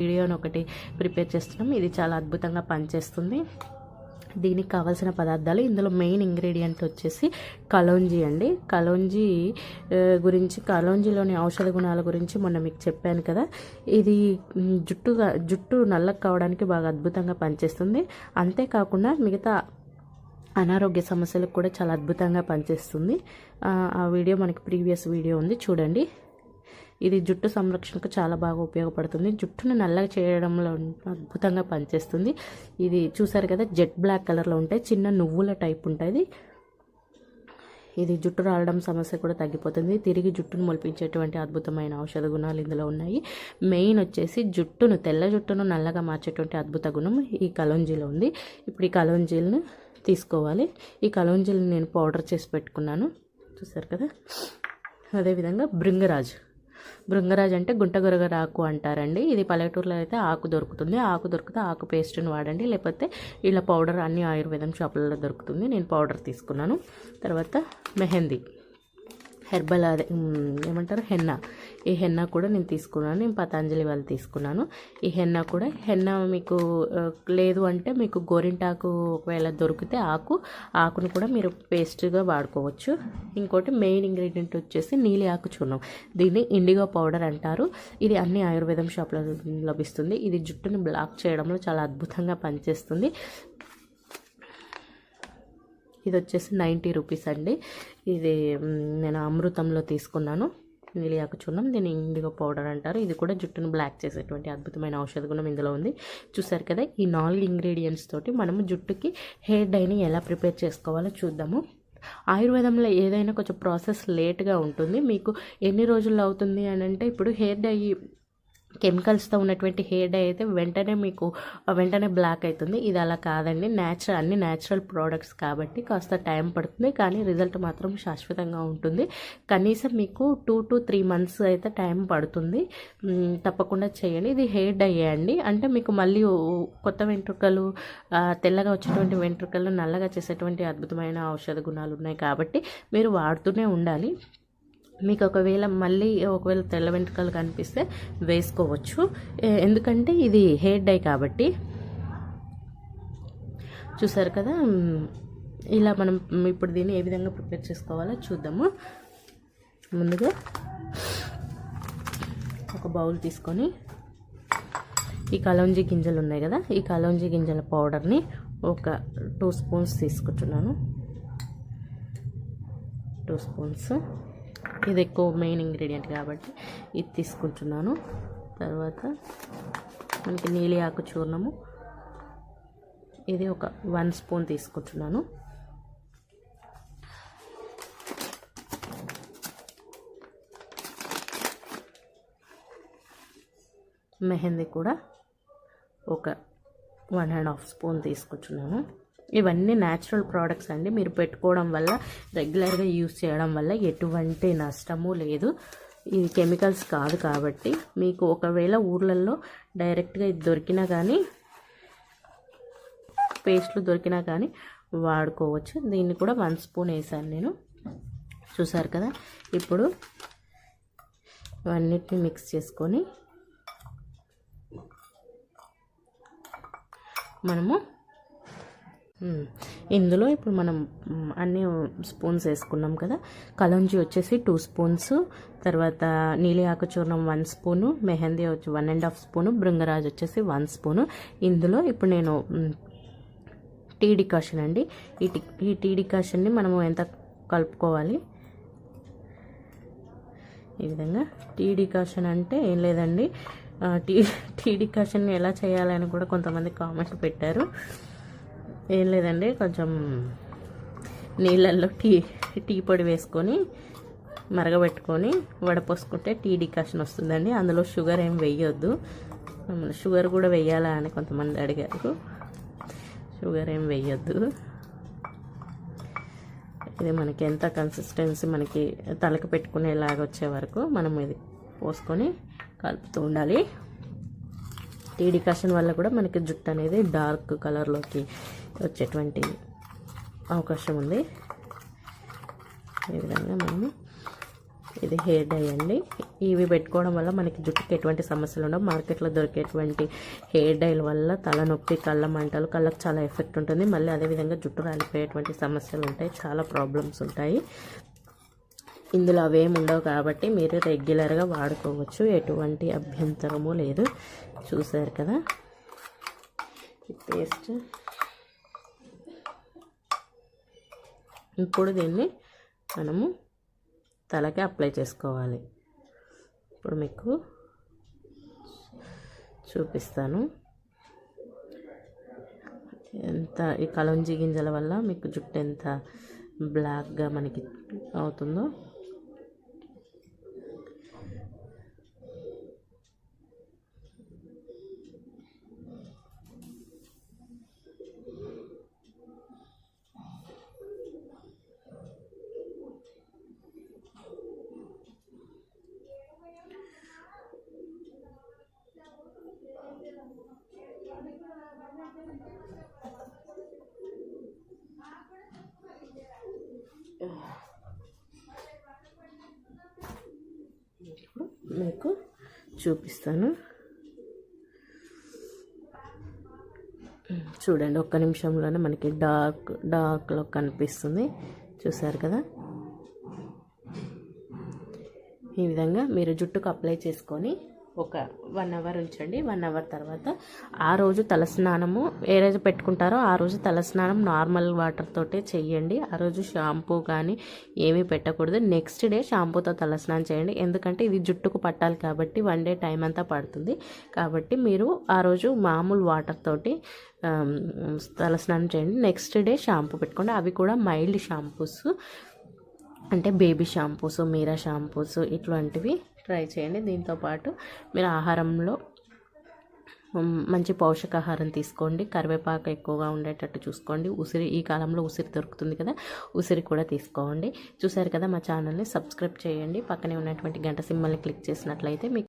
వీడియోని ఒకటి ప్రిపేర్ చేస్తున్నాం. ఇది చాలా అద్భుతంగా పనిచేస్తుంది. దీనికి కావాల్సిన పదార్థాలు ఇందులో మెయిన్ ఇంగ్రీడియంట్ వచ్చేసి కలోంజీ అండి. కలోంజీ గురించి కలోంజీలోని ఔషధ గుణాల గురించి మొన్న మీకు చెప్పాను కదా. ఇది జుట్టుగా జుట్టు నల్లగా కావడానికి బాగా అద్భుతంగా పనిచేస్తుంది. అంతేకాకుండా మిగతా అనారోగ్య సమస్యలకు కూడా చాలా అద్భుతంగా పనిచేస్తుంది. ఆ వీడియో మనకి ప్రీవియస్ వీడియో ఉంది. చూడండి. ఇది జుట్టు సంరక్షణకు చాలా బాగా ఉపయోగపడుతుంది. జుట్టును నల్లగా చేయడంలో అద్భుతంగా పనిచేస్తుంది. ఇది చూసారు కదా జెట్ బ్లాక్ కలర్లో ఉంటాయి. చిన్న నువ్వుల టైప్ ఉంటుంది ఇది జుట్టు రాలడం సమస్య కూడా తగ్గిపోతుంది. తిరిగి జుట్టును మొలిపించేటువంటి అద్భుతమైన ఔషధ గుణాలు ఇందులో ఉన్నాయి. మెయిన్ వచ్చేసి జుట్టును తెల్ల జుట్టును నల్లగా మార్చేటువంటి అద్భుత గుణం ఈ కలోంజీలో ఉంది. ఇప్పుడు ఈ కలోంజీలను తీసుకోవాలి. ఈ కలోంజీలను నేను పౌడర్ చేసి పెట్టుకున్నాను. చూసారు కదా? అదేవిధంగా బృంగరాజు. బృంగరాజ్ అంటే గుంటగొరగర ఆకు అంటారండి. ఇది పల్లెటూరులో అయితే ఆకు దొరుకుతుంది. ఆకు దొరికితే ఆకు పేస్ట్ని వాడండి. లేకపోతే ఇలా పౌడర్ అన్ని ఆయుర్వేదం షాపులలో దొరుకుతుంది. నేను పౌడర్ తీసుకున్నాను. తర్వాత మెహందీ. హెర్బల్ అదే ఏమంటారు? హెన్నా. ఈ హెన్నా కూడా నేను తీసుకున్నాను. నేను పతాంజలి వాళ్ళు తీసుకున్నాను. ఈ హెన్నా కూడా హెన్నా మీకు లేదు అంటే మీకు గోరింటాకు ఒకవేళ దొరికితే ఆకు ఆకును కూడా మీరు పేస్ట్గా వాడుకోవచ్చు. ఇంకోటి మెయిన్ ఇంగ్రీడియంట్ వచ్చేసి నీలి ఆకు చూర్ణం. దీన్ని ఇండిగో పౌడర్ అంటారు. ఇది అన్ని ఆయుర్వేదం షాప్లో లభిస్తుంది. ఇది జుట్టుని బ్లాక్ చేయడంలో చాలా అద్భుతంగా పనిచేస్తుంది. ఇది వచ్చేసి నైంటీ రూపీస్ అండి. ఇది నేను అమృతంలో తీసుకున్నాను. నీలియాకు చూర్ణం దీన్ని ఇండిగో పౌడర్ అంటారు. ఇది కూడా జుట్టును బ్లాక్ చేసేటువంటి అద్భుతమైన ఔషధ గుణం ఇందులో ఉంది. చూసారు కదా ఈ నాలుగు ఇంగ్రీడియంట్స్ తోటి మనము జుట్టుకి హెయిర్ డైని ఎలా ప్రిపేర్ చేసుకోవాలో చూద్దాము. ఆయుర్వేదంలో ఏదైనా కొంచెం ప్రాసెస్ లేట్గా ఉంటుంది. మీకు ఎన్ని రోజుల్లో అవుతుంది అని అంటే ఇప్పుడు హెయిర్ డై కెమికల్స్తో ఉన్నటువంటి హెయిర్ డై అయితే వెంటనే మీకు వెంటనే బ్లాక్ అవుతుంది. ఇది అలా కాదండి. న్యాచురల్ అన్ని న్యాచురల్ ప్రోడక్ట్స్ కాబట్టి కాస్త టైం పడుతుంది. కానీ రిజల్ట్ మాత్రం శాశ్వతంగా ఉంటుంది. కనీసం మీకు టూ టు త్రీ మంత్స్ అయితే టైం పడుతుంది. తప్పకుండా చేయండి. ఇది హెయిర్ డై అండి? అంటే మీకు మళ్ళీ కొత్త వెంట్రుకలు తెల్లగా వచ్చేటువంటి వెంట్రుకలు నల్లగా చేసేటువంటి అద్భుతమైన ఔషధ గుణాలు ఉన్నాయి కాబట్టి మీరు వాడుతూనే ఉండాలి. మీకు ఒకవేళ మళ్ళీ ఒకవేళ తెల్ల వెంట్రుకలు కనిపిస్తే వేసుకోవచ్చు. ఎందుకంటే ఇది హెయిర్ డై కాబట్టి. చూసారు కదా? ఇలా మనం ఇప్పుడు దీన్ని ఏ విధంగా ప్రిపేర్ చేసుకోవాలో చూద్దాము. ముందుగా ఒక బౌల్ తీసుకొని ఈ కలౌంజీ గింజలు ఉన్నాయి కదా? ఈ కలౌంజీ గింజల పౌడర్ని ఒక టూ స్పూన్స్ తీసుకుంటున్నాను. Two spoons. ఇది ఎక్కువ మెయిన్ ఇంగ్రీడియంట్ కాబట్టి ఇది తీసుకుంటున్నాను. తర్వాత మనకి నీలి ఆకు చూర్ణము. ఇది ఒక వన్ స్పూన్ తీసుకుంటున్నాను. మెహందీ కూడా ఒక వన్ అండ్ హాఫ్ స్పూన్ తీసుకుంటున్నాను. ఇవన్నీ న్యాచురల్ ప్రోడక్ట్స్ అండి. మీరు పెట్టుకోవడం వల్ల రెగ్యులర్గా యూస్ చేయడం వల్ల ఎటువంటి నష్టము లేదు. ఇవి కెమికల్స్ కాదు కాబట్టి మీకు ఒకవేళ ఊర్లలో డైరెక్ట్గా ఇది దొరికినా కానీ పేస్ట్లు దొరికినా కానీ వాడుకోవచ్చు. దీన్ని కూడా వన్ స్పూన్ వేసాను నేను. చూసారు కదా? ఇప్పుడు ఇవన్నిటిని మిక్స్ చేసుకొని మనము ఇందులో ఇప్పుడు మనం అన్ని స్పూన్స్ వేసుకున్నాం కదా. కలంజీ వచ్చేసి టూ స్పూన్స్ తర్వాత నీలి ఆకుచూర్ణం వన్ స్పూను మెహందీ వచ్చి one and half spoon bhringraj వచ్చేసి వన్ స్పూను ఇందులో ఇప్పుడు నేను టీ డికాషన్ అండి. ఈ టీ ఈ టీ డికాషన్ని మనము ఎంత కలుపుకోవాలి? ఈ విధంగా. టీ డికాషన్ అంటే ఏం లేదండి. టీ టీ డికాషన్ ఎలా చేయాలని కూడా కొంతమంది కామెంట్ పెట్టారు. ఏం లేదండి కొంచెం నీళ్ళల్లో టీ టీ పొడి వేసుకొని మరగబెట్టుకొని వడపోసుకుంటే టీ డికాషన్ వస్తుందండి. అందులో షుగర్ ఏం వేయొద్దు. షుగర్ కూడా వేయాలా అని కొంతమంది అడిగారు. షుగర్ ఏం వేయొద్దు. ఇది మనకి ఎంత కన్సిస్టెన్సీ మనకి తలకి పెట్టుకునేలాగా వచ్చే వరకు మనం ఇది పోసుకొని కలుపుతూ ఉండాలి. టీ డికాషన్ వల్ల కూడా మనకి జుట్టు అనేది డార్క్ కలర్లోకి వచ్చేటువంటి అవకాశం ఉంది. ఈ విధంగా మనము ఇది హెయిర్ డై అండి. ఇవి పెట్టుకోవడం వల్ల మనకి జుట్టుకి ఎటువంటి సమస్యలు ఉండవు. మార్కెట్లో దొరికేటువంటి హెయిర్ డైల వల్ల తలనొప్పి కళ్ళ మంటలు కళ్ళకు చాలా ఎఫెక్ట్ ఉంటుంది. మళ్ళీ అదేవిధంగా జుట్టు రాలిపోయేటువంటి సమస్యలు ఉంటాయి. చాలా ప్రాబ్లమ్స్ ఉంటాయి. ఇందులో అవేమి ఉండవు కాబట్టి మీరు రెగ్యులర్గా వాడుకోవచ్చు. ఎటువంటి అభ్యంతరము లేదు. చూసారు కదా? ఈ పేస్ట్. ఇప్పుడు దీన్ని మనము తలకి అప్లై చేసుకోవాలి. ఇప్పుడు మీకు చూపిస్తాను. ఎంత ఈ కలంజి గింజల వల్ల మీకు జుట్టు ఎంత బ్లాక్గా మనకి అవుతుందో. ఇప్పుడు మీకు చూపిస్తాను. చూడండి ఒక్క నిమిషంలోనే మనకి డార్క్ డార్క్లో కనిపిస్తుంది. చూసారు కదా? ఈ విధంగా మీరు జుట్టుకు అప్లై చేసుకొని ఒక వన్ అవర్ ఉంచండి. వన్ అవర్ తర్వాత ఆ రోజు తలస్నానము ఏ రోజు పెట్టుకుంటారో ఆ రోజు తలస్నానం నార్మల్ వాటర్ తోటే ఆ రోజు షాంపూ కానీ ఏమీ పెట్టకూడదు. నెక్స్ట్ డే షాంపూతో తలస్నానం చేయండి. ఎందుకంటే ఇది జుట్టుకు పట్టాలి కాబట్టి వన్ డే టైం అంతా పడుతుంది. కాబట్టి మీరు ఆ రోజు మామూలు వాటర్ తోటి తలస్నానం చేయండి. నెక్స్ట్ డే షాంపూ పెట్టుకోండి. అవి కూడా మైల్డ్ షాంపూస్. అంటే బేబీ షాంపూస్ మీరా షాంపూస్ ఇట్లాంటివి ట్రై చేయండి. దీంతోపాటు మీరు ఆహారంలో మంచి పౌషకాహారం తీసుకోండి. కరివేపాకు ఎక్కువగా ఉండేటట్టు చూసుకోండి. ఉసిరి ఈ కాలంలో ఉసిరి దొరుకుతుంది కదా ఉసిరి కూడా తీసుకోండి. చూసారు కదా మా ఛానల్ని సబ్స్క్రైబ్ చేయండి. పక్కనే ఉన్నటువంటి గంట సింబల్ని క్లిక్ చేసినట్లయితే మీకు